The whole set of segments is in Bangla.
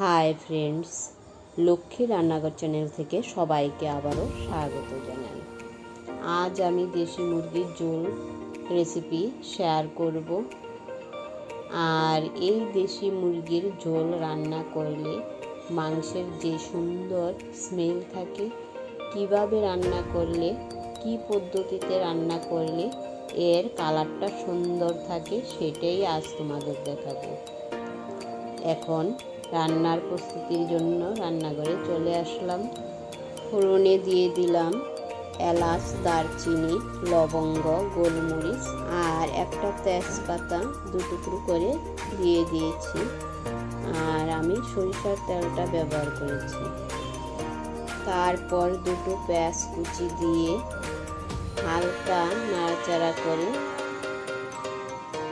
হাই ফ্রেন্ডস, লক্ষ্মী রান্নাঘর চ্যানেল থেকে সবাইকে আবারও স্বাগত জানাই। আজ আমি দেশি মুরগির ঝোল রেসিপি শেয়ার করব। আর এই দেশি মুরগির ঝোল রান্না করলে মাংসের যে সুন্দর স্মেল থাকে, কীভাবে রান্না করলে, কি পদ্ধতিতে রান্না করলে এর কালারটা সুন্দর থাকে, সেটাই আজ তোমাদের দেখাবো। এখন রান্নার প্রস্তুতির জন্য রান্নাঘরে চলে আসলাম। ফোড়নে দিয়ে দিলাম এলাচ, দারচিনি, লবঙ্গ, গোলমরিচ আর একটা তেজপাতা দু টুকরো করে দিয়ে দিয়েছি আর আমি সরিষার তেলটা ব্যবহার করেছি। তারপর দুটো পেঁয়াজ কুচি দিয়ে হালকা নাড়াচাড়া করে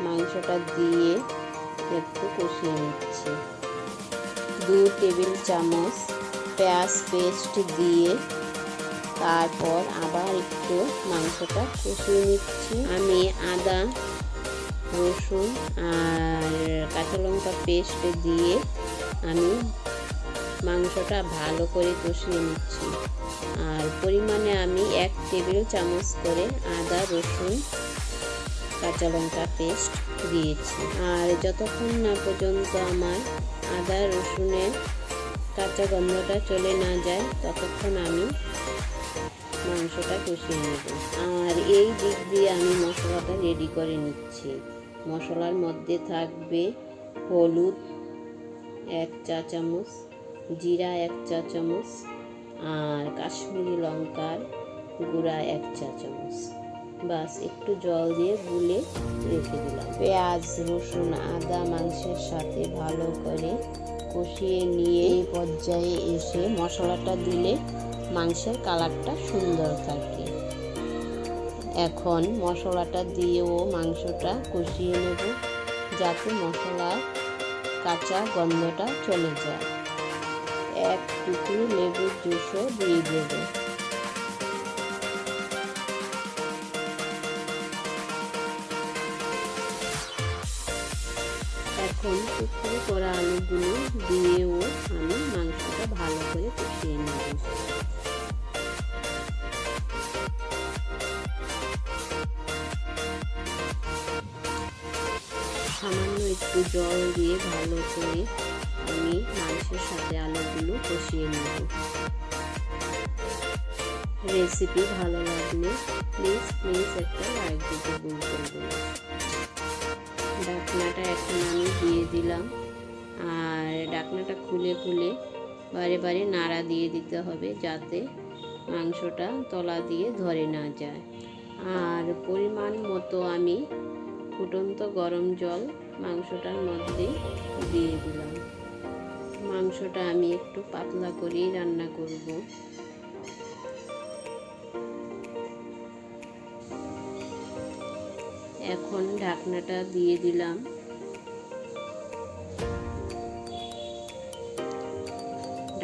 মাংসটা দিয়ে একটু কষিয়ে নিচ্ছি। দু টেবিল চামচ পেঁয়াজ পেস্ট দিয়ে তারপর আবার একটু মাংসটা কষিয়ে নিচ্ছি। আমি আদা, রসুন আর কাঁচা লঙ্কা পেস্ট দিয়ে আমি মাংসটা ভালো করে কষিয়ে নিচ্ছি। আর পরিমাণে আমি এক টেবিল চামচ করে আদা, রসুন, কাঁচা লঙ্কা পেস্ট দিয়েছি। আর যতক্ষণ না পর্যন্ত আমার আদা, রসুনের কাঁচা গন্ধটা চলে না যায়, ততক্ষণ আমি মাংসটা কষিয়ে নেব। আর এই দিক দিয়ে আমি মশলাটা রেডি করে নিচ্ছি। মশলার মধ্যে থাকবে হলুদ এক চা চামচ, জিরা এক চা চামচ, আর কাশ্মীরি লঙ্কার গুঁড়া এক চা চামচ। বাস, একটু জল দিয়ে গুলে রেখে দিলাম। পেঁয়াজ, রসুন, আদা, মাংসের সাথে ভালো করে কষিয়ে নিয়ে এই পর্যায়ে এসে মশলাটা দিলে মাংসের কালারটা সুন্দর থাকে। এখন মশলাটা দিয়েও মাংসটা কষিয়ে নেব যাতে মশলার কাঁচা গন্ধটা চলে যায়। এক টুকরো লেবুর জুসও দিয়ে দেবো। এখন টুকরো করা আলুগুলো দিয়েও আমি মাংসটা ভালো করে কষিয়ে নেব। সামান্য একটু জল দিয়ে ভালো করে আমি মাংসের সাথে আলুগুলো কষিয়ে নেব। রেসিপি ভালো লাগলে প্লিজ প্লিজ একটা দিলাম। আর ডাকনাটা খুলে খুলে বারে বারে নাড়া দিয়ে দিতে হবে যাতে মাংসটা তলা দিয়ে ধরে না যায়। আর পরিমাণ মতো আমি ফুটন্ত গরম জল মাংসটার মধ্যে দিয়ে দিলাম। মাংসটা আমি একটু পাতলা করেই রান্না করব। এখন ঢাকনাটা দিয়ে দিলাম।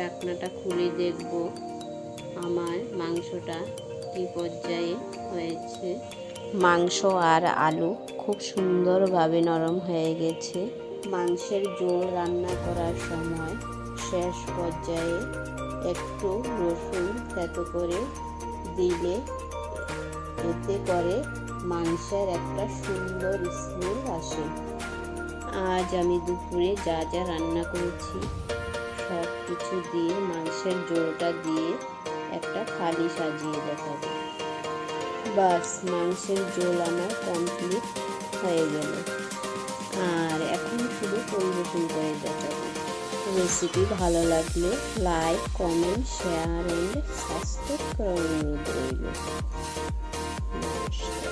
ঢাকনাটা খুলে দেখব। আমার মাংসটা কি পর্যায়ে হয়েছে। মাংস আর আলু খুব সুন্দরভাবে নরম হয়ে গেছে। মাংসের জোল রান্না করার সময় শেষ পর্যায়ে একটু রসুন থেতো করে দিলে এতে করে মাংসের একটা সুন্দর স্মেল আসে। আজ আমি দুপুরে যা যা রান্না করেছি সব কিছু দিয়ে মাংসের জোলটা দিয়ে একটা থালি সাজিয়ে দেখাবো। বাস, মাংসের জোল আমার কমপ্লিট হয়ে গেল। আর এখন শুধু পরিবেশন করে দেখাবো। রেসিপি ভালো লাগলে like comment share and subscribe করার অনুরোধ রইল।